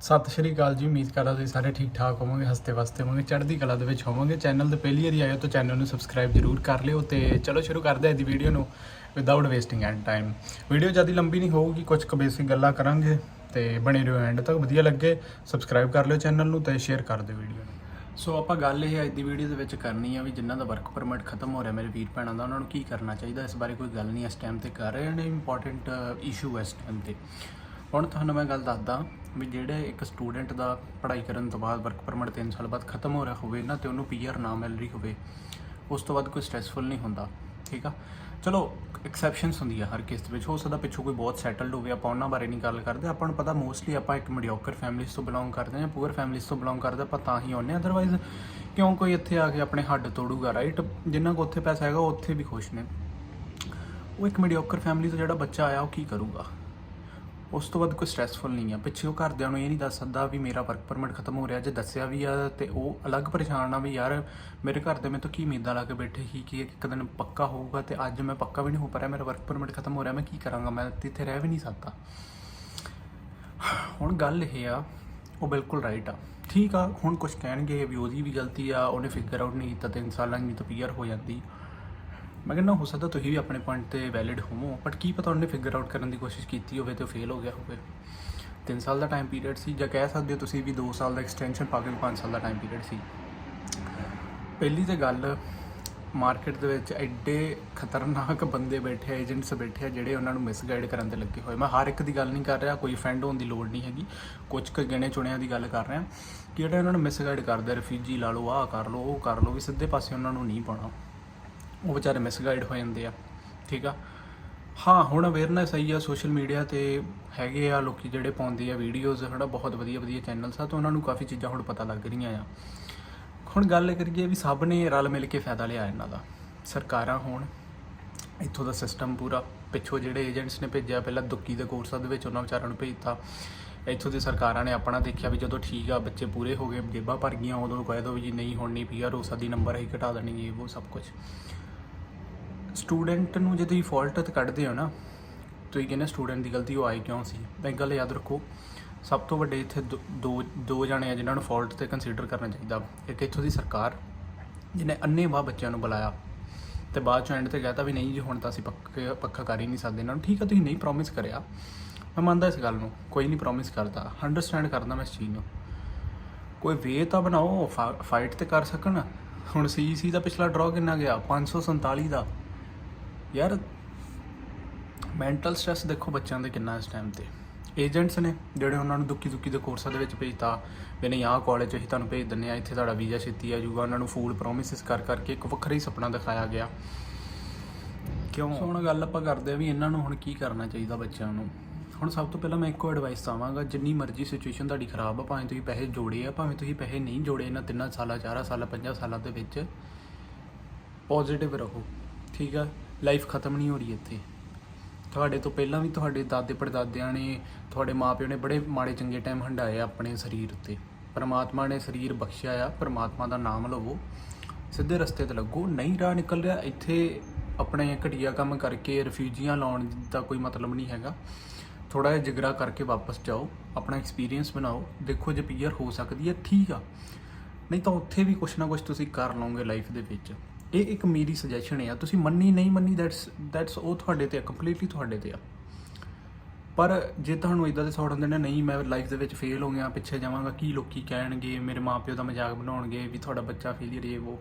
ਸਤਿ ਸ਼੍ਰੀ ਅਕਾਲ ਜੀ, ਉਮੀਦ ਕਰਦਾ ਤੁਸੀਂ ਸਾਰੇ ਠੀਕ ਠਾਕ ਹੋਵੋਗੇ ਹਸਤੇ ਵਸਤੇ ਹੋਵੋਗੇ, ਚੜ੍ਹਦੀ ਕਲਾ ਦੇ ਵਿੱਚ ਹੋਵੋਗੇ। ਚੈਨਲ ਤੇ ਪਹਿਲੀ ਵਾਰੀ ਆਏ ਹੋ ਤਾਂ ਚੈਨਲ ਨੂੰ ਸਬਸਕ੍ਰਾਈਬ ਜਰੂਰ ਕਰ ਲਿਓ ਤੇ ਚਲੋ ਸ਼ੁਰੂ ਕਰਦੇ ਹਾਂ ਦੀ ਵੀਡੀਓ ਨੂੰ without wasting and time video ਜ਼ਿਆਦਾ ਲੰਬੀ ਨਹੀਂ ਹੋਊਗੀ ਕੁਝ ਕੁ ਬੇਸਿਕ ਗੱਲਾਂ ਕਰਾਂਗੇ ਤੇ ਬਣੇ ਰਹੋ ਐਂਡ ਤੱਕ। ਵਧੀਆ ਲੱਗੇ ਸਬਸਕ੍ਰਾਈਬ ਕਰ ਲਿਓ ਚੈਨਲ ਨੂੰ ਤੇ ਸ਼ੇਅਰ ਕਰ ਦਿਓ ਵੀਡੀਓ ਨੂੰ। ਸੋ ਆਪਾਂ ਗੱਲ ਇਹ ਅੱਜ ਦੀ ਵੀਡੀਓ ਦੇ ਵਿੱਚ ਕਰਨੀ ਆ ਵੀ ਜਿਨ੍ਹਾਂ ਦਾ ਵਰਕ ਪਰਮਿਟ ਖਤਮ ਹੋ ਰਿਹਾ ਮੇਰੇ ਵੀਰ ਭੈਣਾਂ ਦਾ, ਉਹਨਾਂ ਨੂੰ ਕੀ ਕਰਨਾ ਚਾਹੀਦਾ? ਇਸ ਬਾਰੇ ਕੋਈ ਗੱਲ ਨਹੀਂ, ਇਸ ਟਾਈਮ ਤੇ ਕਰ ਰਹੇ ਨੇ ਇੰਪੋਰਟੈਂਟ ਇਸ਼ੂ ਹੈ ਇਸ ਟਾਈਮ ਤੇ। ਹੁਣ ਤੁਹਾਨੂੰ ਮੈਂ ਗੱਲ ਦੱਸਦਾ ਵੀ ਜਿਹੜੇ ਇੱਕ ਸਟੂਡੈਂਟ ਦਾ ਪੜ੍ਹਾਈ ਕਰਨ ਤੋਂ ਬਾਅਦ ਵਰਕ ਪਰਮਿਟ 3 ਸਾਲ ਬਾਅਦ ਖਤਮ ਹੋ ਰਿਹਾ ਹੋਵੇ ਨਾ ਤੇ ਉਹਨੂੰ ਪੀਆਰ ਨਾ ਮਿਲ ਰਹੀ ਹੋਵੇ, ਉਸ ਤੋਂ ਬਾਅਦ ਕੋਈ ਸਟ੍ਰੈਸਫੁਲ ਨਹੀਂ ਹੁੰਦਾ, ਠੀਕ ਆ? ਚਲੋ ਐਕਸੈਪਸ਼ਨਸ ਹੁੰਦੀ ਆ ਹਰ ਕੇਸ ਦੇ ਵਿੱਚ। ਹੋ ਸਕਦਾ ਪਿੱਛੋਂ ਕੋਈ ਬਹੁਤ ਸੈਟਲਡ ਹੋਵੇ, ਆਪਾਂ ਉਹਨਾਂ ਬਾਰੇ ਨਹੀਂ ਗੱਲ ਕਰਦੇ। ਆਪਾਂ ਨੂੰ ਪਤਾ ਮੋਸਟਲੀ ਆਪਾਂ ਇੱਕ ਮੀਡੀਓਕਰ ਫੈਮਿਲੀਜ਼ ਤੋਂ ਬਿਲੋਂਗ ਕਰਦੇ ਹਾਂ ਜਾਂ ਪੂਅਰ ਫੈਮਿਲੀਜ਼ ਤੋਂ ਬਿਲੋਂਗ ਕਰਦੇ ਆਪਾਂ ਤਾਂ ਹੀ ਆਉਂਦੇ ਹਾਂ। ਅਦਰਵਾਈਜ਼ ਕਿਉਂ ਕੋਈ ਇੱਥੇ ਆ ਕੇ ਆਪਣੇ ਹੱਡ ਤੋੜੂਗਾ ਰਾਈਟ ਜਿੰਨਾ ਕੋ ਉੱਥੇ ਪੈਸਾ ਹੈਗਾ, ਉਹ ਉੱਥੇ ਵੀ ਖੁਸ਼ ਨੇ। ਉਹ ਇੱਕ ਮੀਡੀਓਕਰ ਫੈਮਿਲੀ ਤੋਂ ਜਿਹੜਾ ਬੱਚਾ ਆਇਆ, ਉਹ ਕੀ ਕਰੂਗਾ? ਉਸ ਤੋਂ ਬਾਅਦ ਕੋਈ ਸਟ੍ਰੈਸਫੁਲ ਨਹੀਂ ਆ। ਪਿੱਛੇ ਉਹ ਘਰਦਿਆਂ ਨੂੰ ਇਹ ਨਹੀਂ ਦੱਸ ਸਕਦਾ ਵੀ ਮੇਰਾ ਵਰਕ ਪਰਮਿਟ ਖਤਮ ਹੋ ਰਿਹਾ, ਜੇ ਦੱਸਿਆ ਵੀ ਆ ਤੇ ਉਹ ਅਲੱਗ ਪਰੇਸ਼ਾਨ ਆ ਵੀ ਯਾਰ ਮੇਰੇ ਘਰ ਦੇ ਮੇਰੇ ਤੋਂ ਕੀ ਉਮੀਦਾਂ ਲਾ ਕੇ ਬੈਠੇ ਸੀ ਕਿ ਇੱਕ ਦਿਨ ਪੱਕਾ ਹੋਊਗਾ ਤੇ ਅੱਜ ਮੈਂ ਪੱਕਾ ਵੀ ਨਹੀਂ ਹੋ ਪਾ ਰਿਹਾ, ਮੇਰਾ ਵਰਕ ਪਰਮਿਟ ਖਤਮ ਹੋ ਰਿਹਾ, ਮੈਂ ਕੀ ਕਰਾਂਗਾ? ਮੈਂ ਇੱਥੇ ਰਹਿ ਵੀ ਨਹੀਂ ਸਕਦਾ। ਹੁਣ ਗੱਲ ਇਹ ਆ, ਉਹ ਬਿਲਕੁਲ ਰਾਈਟ ਆ। ਠੀਕ ਆ, ਹੁਣ ਕੁਝ ਕਹਿਣਗੇ ਵੀ ਉਹਦੀ ਵੀ ਗਲਤੀ ਆ, ਉਹਨੇ ਫਿਗਰ ਆਊਟ ਨਹੀਂ ਕੀਤਾ ਤਿੰਨ ਸਾਲਾਂ ਦੀ ਤਾਂ ਪੀਆਰ ਹੋ ਜਾਂਦੀ। ਮੈਂ ਕਹਿੰਦਾ ਹੋ ਸਕਦਾ ਤੁਸੀਂ ਵੀ ਆਪਣੇ ਪੁਆਇੰਟ ਤੇ ਵੈਲਿਡ ਹੋਵੋ ਬਟ ਕੀ ਪਤਾ ਉਹਨੇ ਫਿਗਰ ਆਊਟ ਕਰਨ ਦੀ ਕੋਸ਼ਿਸ਼ ਕੀਤੀ ਹੋਵੇ ਤੇ ਫੇਲ ਹੋ ਗਿਆ ਹੋਵੇ। 3 ਸਾਲ ਦਾ ਟਾਈਮ ਪੀਰੀਅਡ ਸੀ, ਜਾਂ ਕਹਿ ਸਕਦੇ ਹੋ ਤੁਸੀਂ ਵੀ 2 ਸਾਲ ਦਾ ਐਕਸਟੈਂਸ਼ਨ ਪਾ ਕੇ 5 ਸਾਲ ਦਾ ਟਾਈਮ ਪੀਰੀਅਡ ਸੀ। ਪਹਿਲੀ ਤੇ ਗੱਲ ਮਾਰਕੀਟ ਦੇ ਵਿੱਚ ਐਡੇ ਖਤਰਨਾਕ ਬੰਦੇ ਬੈਠੇ ਆ ਏਜੰਟਸ ਬੈਠੇ ਆ, ਜਿਹੜੇ ਉਹਨਾਂ ਨੂੰ ਮਿਸਗਾਈਡ ਕਰਨ ਦੇ ਲੱਗੇ ਹੋਏ। ਮੈਂ ਹਰ ਇੱਕ ਦੀ ਗੱਲ ਨਹੀਂ ਕਰ ਰਿਹਾ, ਕੋਈ ਫੈਂਡ ਹੋਣ ਦੀ ਲੋੜ ਨਹੀਂ ਹੈਗੀ। ਕੁਝ ਕੁ ਗਿਣੇ ਚੁਣਿਆਂ ਦੀ ਗੱਲ ਕਰ ਰਿਹਾ। ਕਿ ਜਿਹੜੇ ਉਹਨਾਂ ਨੂੰ ਮਿਸਗਾਈਡ ਕਰਦੇ, ਰਿਫਿਊਜੀ ਲਾ ਲਓ, ਆਹ ਕਰ ਲਓ, ਉਹ ਕਰ ਲਓ, ਵੀ ਸਿੱਧੇ ਪਾਸੇ ਉਹਨਾਂ ਨੂੰ ਨਹੀਂ ਪਾਉਣਾ। ਉਹ ਵਿਚਾਰੇ ਮਿਸਗਾਈਡ ਹੋ ਜਾਂਦੇ ਆ, ਠੀਕ ਆ? ਹਾਂ, ਹੁਣ ਅਵੇਅਰਨੈਸ ਆਈ ਆ ਸੋਸ਼ਲ ਮੀਡੀਆ ਤੇ ਹੈਗੇ ਆ ਲੋਕੀ ਜਿਹੜੇ ਪਾਉਂਦੇ ਆ ਵੀਡੀਓਜ਼ ਹਨਾ, ਬਹੁਤ ਵਧੀਆ ਵਧੀਆ ਚੈਨਲਸ ਆ, ਤਾਂ ਉਹਨਾਂ ਨੂੰ ਕਾਫੀ ਚੀਜ਼ਾਂ ਹੁਣ ਪਤਾ ਲੱਗ ਰਹੀਆਂ ਆ। ਹੁਣ ਗੱਲ ਕਰੀਏ ਵੀ ਸਭ ਨੇ ਰਲ ਮਿਲ ਕੇ ਫਾਇਦਾ ਲਿਆ ਇਹਨਾਂ ਦਾ, ਸਰਕਾਰਾਂ ਹੋਣ, ਇੱਥੋਂ ਦਾ ਸਿਸਟਮ ਪੂਰਾ, ਪਿੱਛੋਂ ਜਿਹੜੇ ਏਜੰਟਸ ਨੇ ਭੇਜਿਆ, ਪਹਿਲਾਂ ਦੁੱਕੀ ਦੇ ਕੋਰਸਾਂ ਦੇ ਵਿੱਚ ਉਹਨਾਂ ਵਿਚਾਰਿਆਂ ਨੂੰ ਭੇਜਤਾ। ਇੱਥੋਂ ਦੀ ਸਰਕਾਰਾਂ ਨੇ ਆਪਣਾ ਦੇਖਿਆ ਵੀ ਜਦੋਂ ਠੀਕ ਆ, ਬੱਚੇ ਪੂਰੇ ਹੋ ਗਏ, ਜੇਬਾਂ ਭਰ ਗਈਆਂ, ਉਦੋਂ ਕਹਿ ਦੋ ਵੀ ਜੀ ਨਹੀਂ, ਹੁਣ ਨਹੀਂ ਪੀਆਰ ਹੋ ਸਕਦੀ ਨੰਬਰ ਹੀ ਘਟਾ ਦੇਣੀ, ਇਹ, ਉਹ ਸਭ ਕੁਝ ਸਟੂਡੈਂਟ ਨੂੰ ਜੇ ਤੁਸੀਂ ਫਾਲਟ ਕੱਢਦੇ ਹੋ ਨਾ, ਤੁਸੀਂ ਕਹਿੰਦੇ ਸਟੂਡੈਂਟ ਦੀ ਗਲਤੀ, ਉਹ ਆਈ ਕਿਉਂ ਸੀ? ਤਾਂ ਇੱਕ ਗੱਲ ਯਾਦ ਰੱਖੋ, ਸਭ ਤੋਂ ਵੱਡੇ ਇੱਥੇ ਦੋ- ਦੋ ਦੋ ਜਾਣੇ ਆ ਜਿਨ੍ਹਾਂ ਨੂੰ ਫਾਲਟ ਤੇ ਕੰਸੀਡਰ ਕਰਨਾ ਚਾਹੀਦਾ। ਇੱਕ ਇੱਥੋਂ ਦੀ ਸਰਕਾਰ, ਜਿਹਨੇ ਅੰਨ੍ਹੇਵਾਹ ਬੱਚਿਆਂ ਨੂੰ ਬੁਲਾਇਆ ਤੇ ਬਾਅਦ ਚ ਐਂਡ ਤੇ ਕਹਤਾ ਵੀ ਨਹੀਂ ਜੀ, ਹੁਣ ਤਾਂ ਅਸੀਂ ਪੱਕੇ, ਪੱਕਾ ਕਰ ਹੀ ਨਹੀਂ ਸਕਦੇ। ਇਹਨਾਂ ਨੂੰ ਠੀਕ ਆ, ਤੁਸੀਂ ਨਹੀਂ ਪ੍ਰੋਮਿਸ ਕਰਿਆ। ਮੈਂ ਮੰਨਦਾ ਇਸ ਗੱਲ ਨੂੰ, ਕੋਈ ਨਹੀਂ ਪ੍ਰੋਮਿਸ ਕਰਦਾ। ਅੰਡਰਸਟੈਂਡ ਕਰਦਾ ਮੈਂ ਇਸ ਚੀਜ਼ ਨੂੰ। ਕੋਈ ਵੇ ਤਾਂ ਬਣਾਓ ਫਾਈਟ ਤੇ ਕਰ ਸਕਣ। ਹੁਣ ਸੀਈਸੀ ਦਾ ਪਿਛਲਾ ਡਰਾ ਕਿੰਨਾ ਗਿਆ? 547 ਦਾ। ਯਾਰ ਮੈਂਟਲ ਸਟ੍ਰੈਸ ਦੇਖੋ ਬੱਚਿਆਂ ਦੇ ਕਿੰਨਾ ਇਸ ਟਾਈਮ ਤੇ। ਏਜੰਟਸ ਨੇ ਜਿਹੜੇ ਉਹਨਾਂ ਨੂੰ ਦੁੱਕੀ ਦੁੱਕੀ ਦੇ ਕੋਰਸਾਂ ਦੇ ਵਿੱਚ ਭੇਜਤਾ, ਵੀ ਨਹੀਂ ਆਹ ਕਾਲਜ ਅਸੀਂ ਤੁਹਾਨੂੰ ਭੇਜ ਦਿੰਨੇ ਆ ਇੱਥੇ ਤੁਹਾਡਾ ਵੀਜ਼ਾ ਛੇਤੀ ਆ ਜਾਊਗਾ। ਉਹਨਾਂ ਨੂੰ ਫੂਡ ਪ੍ਰੋਮਿਸਸ ਕਰ ਕਰਕੇ ਇੱਕ ਵੱਖਰਾ ਹੀ ਸੁਪਨਾ ਦਿਖਾਇਆ ਗਿਆ। ਕਿਉਂ? ਹੁਣ ਗੱਲ ਆਪਾਂ ਕਰਦੇ ਆ ਵੀ ਇਹਨਾਂ ਨੂੰ ਹੁਣ ਕੀ ਕਰਨਾ ਚਾਹੀਦਾ ਬੱਚਿਆਂ ਨੂੰ। ਹੁਣ ਸਭ ਤੋਂ ਪਹਿਲਾਂ ਮੈਂ ਇੱਕੋ ਐਡਵਾਈਸ ਦਵਾਂਗਾ, ਜਿੰਨੀ ਮਰਜ਼ੀ ਸਿਚੁਏਸ਼ਨ ਤੁਹਾਡੀ ਖਰਾਬ ਆ, ਭਾਵੇਂ ਤੁਸੀਂ ਪੈਸੇ ਜੋੜੇ ਆ, ਭਾਵੇਂ ਤੁਸੀਂ ਪੈਸੇ ਨਹੀਂ ਜੋੜੇ ਇਹਨਾਂ ਤਿੰਨਾਂ ਸਾਲਾਂ, ਚਾਰਾਂ ਸਾਲਾਂ ਪੰਜਾਂ ਸਾਲਾਂ ਦੇ ਵਿੱਚ ਪੋਜ਼ਿਟਿਵ ਰਹੋ। ਠੀਕ ਆ? ਲਾਈਫ ਖਤਮ ਨਹੀਂ ਹੋ ਰਹੀ ਇੱਥੇ। ਤੁਹਾਡੇ ਤੋਂ ਪਹਿਲਾਂ ਵੀ ਤੁਹਾਡੇ ਦਾਦੇ ਪੜਦਾਦਿਆਂ ਨੇ, ਤੁਹਾਡੇ ਮਾਪਿਓ ਨੇ ਬੜੇ ਮਾੜੇ ਚੰਗੇ ਟਾਈਮ ਹੰਡਾਏ ਆਪਣੇ ਸਰੀਰ ਉੱਤੇ। ਪਰਮਾਤਮਾ ਨੇ ਸਰੀਰ ਬਖਸ਼ਿਆ ਆ, ਪਰਮਾਤਮਾ ਦਾ ਨਾਮ ਲਵੋ। ਸਿੱਧੇ ਰਸਤੇ ਤੇ ਲੱਗੋ, ਨਹੀਂ ਰਾਹ ਨਿਕਲ ਰਿਹਾ, ਇੱਥੇ ਆਪਣੇ ਘਟੀਆ ਕੰਮ ਕਰਕੇ ਰਿਫਿਊਜੀਆਂ ਲਾਉਣ ਦਾ ਕੋਈ ਮਤਲਬ ਨਹੀਂ ਹੈਗਾ। ਥੋੜਾ ਜਿਹਾ ਜਿਗਰਾ ਕਰਕੇ ਵਾਪਸ ਜਾਓ, ਆਪਣਾ ਐਕਸਪੀਰੀਅੰਸ ਬਣਾਓ, ਦੇਖੋ ਜੇ ਪੀਆਰ ਹੋ ਸਕਦੀ ਹੈ, ਠੀਕ ਆ। ਨਹੀਂ ਤਾਂ ਉੱਥੇ ਵੀ ਕੁਛ ਨਾ ਕੁਛ ਤੁਸੀਂ ਕਰ ਲਓਗੇ ਲਾਈਫ ਦੇ ਵਿੱਚ। ਇਹ ਇੱਕ ਮੇਰੀ ਸੁਜੈਸ਼ਨ ਆ, ਤੁਸੀਂ ਮੰਨੀ, ਨਹੀਂ ਮੰਨੀ ਦੈਟਸ ਦੈਟਸ ਉਹ ਤੁਹਾਡੇ ਤੇ ਆ ਕੰਪਲੀਟਲੀ ਤੁਹਾਡੇ ਤੇ ਆ। ਪਰ ਜੇ ਤੁਹਾਨੂੰ ਇਦਾਂ ਦੇ ਥਾਟ ਹੁੰਦੇ ਨੇ, ਨਹੀਂ, ਮੈਂ ਲਾਈਫ ਦੇ ਵਿੱਚ ਫੇਲ ਹੋ ਗਿਆ, ਪਿੱਛੇ ਜਾਵਾਂਗਾ, ਕੀ ਲੋਕੀ ਕਹਿਣਗੇ, ਮੇਰੇ ਮਾਪਿਓ ਦਾ ਮਜ਼ਾਕ ਬਣਾਉਣਗੇ, ਵੀ ਤੁਹਾਡਾ ਬੱਚਾ ਫੇਲਿਅਰ ਇਹ ਉਹ।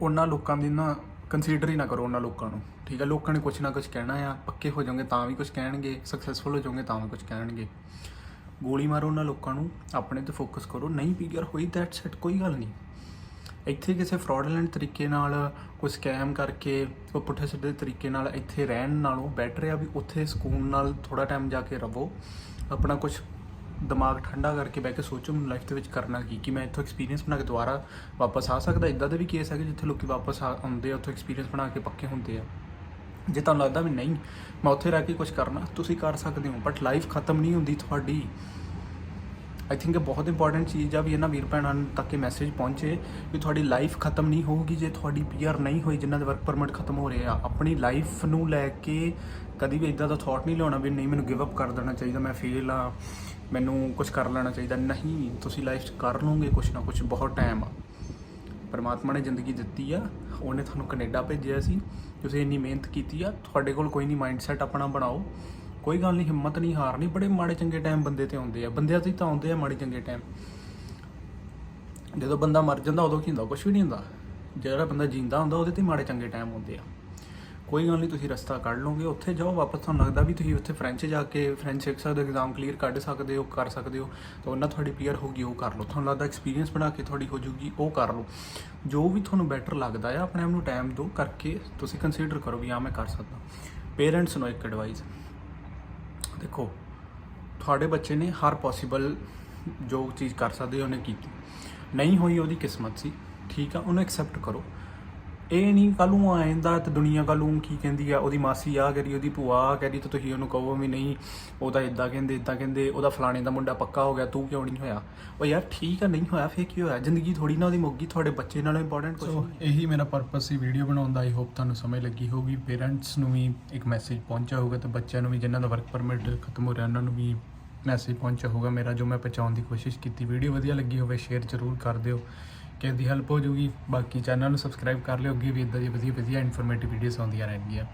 ਉਹਨਾਂ ਲੋਕਾਂ ਦੀ ਨਾ ਕੰਸੀਡਰ ਹੀ ਨਾ ਕਰੋ ਉਹਨਾਂ ਲੋਕਾਂ ਨੂੰ, ਠੀਕ ਹੈ ਲੋਕਾਂ ਨੇ ਕੁਝ ਨਾ ਕੁਝ ਕਹਿਣਾ ਆ, ਪੱਕੇ ਹੋ ਜਾਓਗੇ ਤਾਂ ਵੀ ਕੁਝ ਕਹਿਣਗੇ ਸਕਸੈਸਫੁਲ ਹੋ ਜਾਓਗੇ ਤਾਂ ਵੀ ਕੁਝ ਕਹਿਣਗੇ। ਗੋਲੀ ਮਾਰੋ ਉਹਨਾਂ ਲੋਕਾਂ ਨੂੰ, ਆਪਣੇ ਤੇ ਫੋਕਸ ਕਰੋ। ਨਹੀਂ ਪੀਗਰ ਹੋਈ ਦੈਟਸ ਇਟ ਕੋਈ ਗੱਲ ਨਹੀਂ। ਇੱਥੇ ਕਿਸੇ ਫਰਾਡਲੈਂਟ ਤਰੀਕੇ ਨਾਲ ਕੋਈ ਸਕੈਮ ਕਰਕੇ ਕੋਈ ਪੁੱਠੇ ਸਿੱਧੇ ਤਰੀਕੇ ਨਾਲ ਇੱਥੇ ਰਹਿਣ ਨਾਲੋਂ ਬੈਟਰ ਆ ਵੀ ਉੱਥੇ ਸਕੂਨ ਨਾਲ ਥੋੜਾ ਟਾਈਮ ਜਾ ਕੇ ਰਵੋ। ਆਪਣਾ ਕੁਝ ਦਿਮਾਗ ਠੰਡਾ ਕਰਕੇ ਬਹਿ ਕੇ ਸੋਚੋ, ਮੈਨੂੰ ਲਾਈਫ ਦੇ ਵਿੱਚ ਕਰਨਾ ਕੀ, ਕਿ ਮੈਂ ਇੱਥੋਂ ਐਕਸਪੀਰੀਅੰਸ ਬਣਾ ਕੇ ਦੁਬਾਰਾ ਵਾਪਸ ਆ ਸਕਦਾ? ਇਦਾਂ ਦੇ ਵੀ ਕੇਸ ਹੈਗੇ ਜਿੱਥੇ ਲੋਕੀ ਵਾਪਸ ਆ- ਆਉਂਦੇ ਆ, ਉੱਥੋਂ ਐਕਸਪੀਰੀਅੰਸ ਬਣਾ ਕੇ ਪੱਕੇ ਹੁੰਦੇ ਆ। ਜੇ ਤੁਹਾਨੂੰ ਲੱਗਦਾ ਵੀ ਨਹੀਂ, ਮੈਂ ਉੱਥੇ ਰਹਿ ਕੇ ਕੁਝ ਕਰਨਾ, ਤੁਸੀਂ ਕਰ ਸਕਦੇ ਹੋ ਬਟ ਲਾਈਫ ਖਤਮ ਨਹੀਂ ਹੁੰਦੀ ਤੁਹਾਡੀ। ਆਈ ਥਿੰਕ ਇਹ ਬਹੁਤ ਇੰਪੋਰਟੈਂਟ ਚੀਜ਼ ਆ ਵੀ ਇਹਨਾਂ ਵੀਰ ਭੈਣਾਂ ਤੱਕ ਇਹ ਮੈਸੇਜ ਪਹੁੰਚੇ ਵੀ ਤੁਹਾਡੀ ਲਾਈਫ ਖਤਮ ਨਹੀਂ ਹੋਊਗੀ ਜੇ ਤੁਹਾਡੀ ਪੀਆਰ ਨਹੀਂ ਹੋਈ ਜਿਨ੍ਹਾਂ ਦੇ ਵਰਕ ਪਰਮਿਟ ਖਤਮ ਹੋ ਰਹੇ ਆ। ਆਪਣੀ ਲਾਈਫ ਨੂੰ ਲੈ ਕੇ ਕਦੀ ਵੀ ਇਦਾਂ ਦਾ ਥਾਟ ਨਹੀਂ ਲਿਆਉਣਾ ਵੀ ਨਹੀਂ ਮੈਨੂੰ ਗਿਵ ਅਪ ਕਰ ਦੇਣਾ ਚਾਹੀਦਾ, ਮੈਂ ਫੇਲ ਆ, ਮੈਨੂੰ ਕੁਝ ਕਰ ਲੈਣਾ ਚਾਹੀਦਾ। ਨਹੀਂ, ਤੁਸੀਂ ਲਾਈਫ 'ਚ ਕਰ ਲਓਗੇ ਕੁਝ ਨਾ ਕੁਝ ਬਹੁਤ ਟਾਈਮ ਆ। ਪਰਮਾਤਮਾ ਨੇ ਜ਼ਿੰਦਗੀ ਦਿੱਤੀ ਆ, ਉਹਨੇ ਤੁਹਾਨੂੰ ਕੈਨੇਡਾ ਭੇਜਿਆ ਸੀ, ਤੁਸੀਂ ਇੰਨੀ ਮਿਹਨਤ ਕੀਤੀ ਆ, ਤੁਹਾਡੇ ਕੋਲ ਕੋਈ ਨਹੀਂ ਮਾਈਂਡਸੈਟ ਆਪਣਾ ਬਣਾਓ। ਕੋਈ ਗੱਲ ਨਹੀਂ, ਹਿੰਮਤ ਨਹੀਂ ਹਾਰਨੀ ਬੜੇ ਮਾੜੇ ਚੰਗੇ ਟਾਈਮ ਬੰਦੇ ਤੇ ਆਉਂਦੇ ਆ। ਬੰਦਿਆਂ ਤੇ ਤਾਂ ਆਉਂਦੇ ਆ ਮਾੜੇ ਚੰਗੇ ਟਾਈਮ ਜਦੋਂ ਬੰਦਾ ਮਰ ਜਾਂਦਾ, ਉਦੋਂ ਕੀ ਹੁੰਦਾ? ਕੁਝ ਵੀ ਨਹੀਂ ਹੁੰਦਾ। ਜਿਹੜਾ ਬੰਦਾ ਜਿੰਦਾ ਹੁੰਦਾ, ਉਹਦੇ ਤੇ ਮਾੜੇ ਚੰਗੇ ਟਾਈਮ ਹੁੰਦੇ ਆ। ਕੋਈ ਗੱਲ ਨਹੀਂ, ਤੁਸੀਂ ਰਸਤਾ ਕੱਢ ਲਓਗੇ। ਉੱਥੇ ਜਾਓ, ਵਾਪਸ ਤੁਹਾਨੂੰ ਲੱਗਦਾ ਵੀ ਤੁਸੀਂ ਉੱਥੇ ਫ੍ਰੈਂਚ ਜਾ ਕੇ ਫ੍ਰੈਂਚ ਸਿੱਖ ਸਕਦੇ ਹੋ ਐਗਜ਼ਾਮ ਕਲੀਅਰ ਕੱਢ ਸਕਦੇ ਹੋ, ਕਰ ਸਕਦੇ ਹੋ। ਤਾਂ ਉਹਨਾਂ ਤੁਹਾਡੀ ਕਲੀਅਰ ਹੋਗੀ ਉਹ ਕਰ ਲਓ। ਤੁਹਾਨੂੰ ਲੱਗਦਾ ਐਕਸਪੀਰੀਅੰਸ ਬਣਾ ਕੇ ਤੁਹਾਡੀ ਹੋ ਜੂਗੀ ਉਹ ਕਰ ਲਓ। ਜੋ ਵੀ ਤੁਹਾਨੂੰ ਬੈਟਰ ਲੱਗਦਾ ਆ, ਆਪਣੇ ਆਪ ਨੂੰ ਟਾਈਮ ਦਿਓ ਕਰਕੇ ਤੁਸੀਂ ਕੰਸੀਡਰ ਕਰੋ ਵੀ ਆ ਮੈਂ ਕਰ ਸਕਦਾ। ਪੇਰੈਂਟਸ ਨੂੰ ਇੱਕ ਐਡਵਾਈਸ ਦੇਖੋ, ਤੁਹਾਡੇ ਬੱਚੇ ਨੇ ਹਰ ਪੋਸੀਬਲ ਜੋ ਚੀਜ਼ ਕਰ ਸਕਦੇ ਉਹਨੇ ਕੀਤੀ। ਨਹੀਂ ਹੋਈ ਉਹਦੀ ਕਿਸਮਤ ਸੀ, ਠੀਕ ਆ, ਉਹਨੂੰ ਐਕਸੈਪਟ ਕਰੋ। ਇਹ ਨਹੀਂ ਕੱਲ ਨੂੰ ਆਇੰਦਾ ਤੇ ਦੁਨੀਆ ਕੱਲ ਨੂੰ ਕੀ ਕਹਿੰਦੀ ਆ ਉਹਦੀ ਮਾਸੀ ਆ ਕਰੀ ਉਹਦੀ ਭੂਆ ਆ ਕਰੀ ਤੇ ਤੁਸੀਂ ਉਹਨੂੰ ਕਹੋ ਵੀ ਨਹੀਂ ਉਹਦਾ ਇਦਾਂ ਕਹਿੰਦੇ ਇਦਾਂ ਕਹਿੰਦੇ ਉਹਦਾ ਫਲਾਣੇ ਦਾ ਮੁੰਡਾ ਪੱਕਾ ਹੋ ਗਿਆ ਤੂੰ ਕਿਉਂ ਨਹੀਂ ਹੋਇਆ? ਉਹ ਯਾਰ ਠੀਕ ਆ ਨਹੀਂ ਹੋਇਆ ਫੇਰ ਕੀ ਹੋਇਆ? ਜ਼ਿੰਦਗੀ ਥੋੜੀ ਨਾ ਉਹਦੀ ਮੁੱਕੀ ਤੁਹਾਡੇ ਬੱਚੇ ਨਾਲੋਂ ਇੰਪੋਰਟੈਂਟ ਕੁਝ ਸੋ ਇਹੀ ਮੇਰਾ ਪਰਪਸ ਸੀ ਵੀਡੀਓ ਬਣਾਉਣ ਦਾ ਆਈ ਹੋਪ ਤੁਹਾਨੂੰ ਸਮਝ ਲੱਗੀ ਹੋਊਗੀ। ਪੇਰੈਂਟਸ ਨੂੰ ਵੀ ਇੱਕ ਮੈਸੇਜ ਪਹੁੰਚਿਆ ਹੋਊਗਾ ਤੇ ਬੱਚਿਆਂ ਨੂੰ ਵੀ ਜਿਨ੍ਹਾਂ ਦਾ ਵਰਕ ਪਰਮਿਟ ਖਤਮ ਹੋ ਰਿਹਾ ਉਹਨਾਂ ਨੂੰ ਵੀ ਮੈਸੇਜ ਪਹੁੰਚਿਆ ਹੋਊਗਾ। ਮੇਰਾ ਜੋ ਮੈਂ ਪਹੁੰਚਾਉਣ ਦੀ ਕੋਸ਼ਿਸ਼ ਕੀਤੀ ਵੀਡੀਓ ਵਧੀਆ ਲੱਗੀ ਹੋਵੇ ਸ਼ੇਅਰ ਜ਼ਰੂਰ ਕਰ ਦਿਓ। ਕਿ ਦੀ ਹੈਲਪ ਹੋ ਜਾਊਗੀ। ਬਾਕੀ ਚੈਨਲ ਨੂੰ ਸਬਸਕ੍ਰਾਈਬ ਕਰ ਲਿਓ। ਅੱਗੇ ਵੀ ਇਦਾਂ ਦੀ ਵਧੀਆ ਵਧੀਆ ਇਨਫੋਰਮੇਟਿਵ ਵੀਡੀਓਜ਼ ਆਉਂਦੀਆਂ ਰਹਿਣਗੀਆਂ।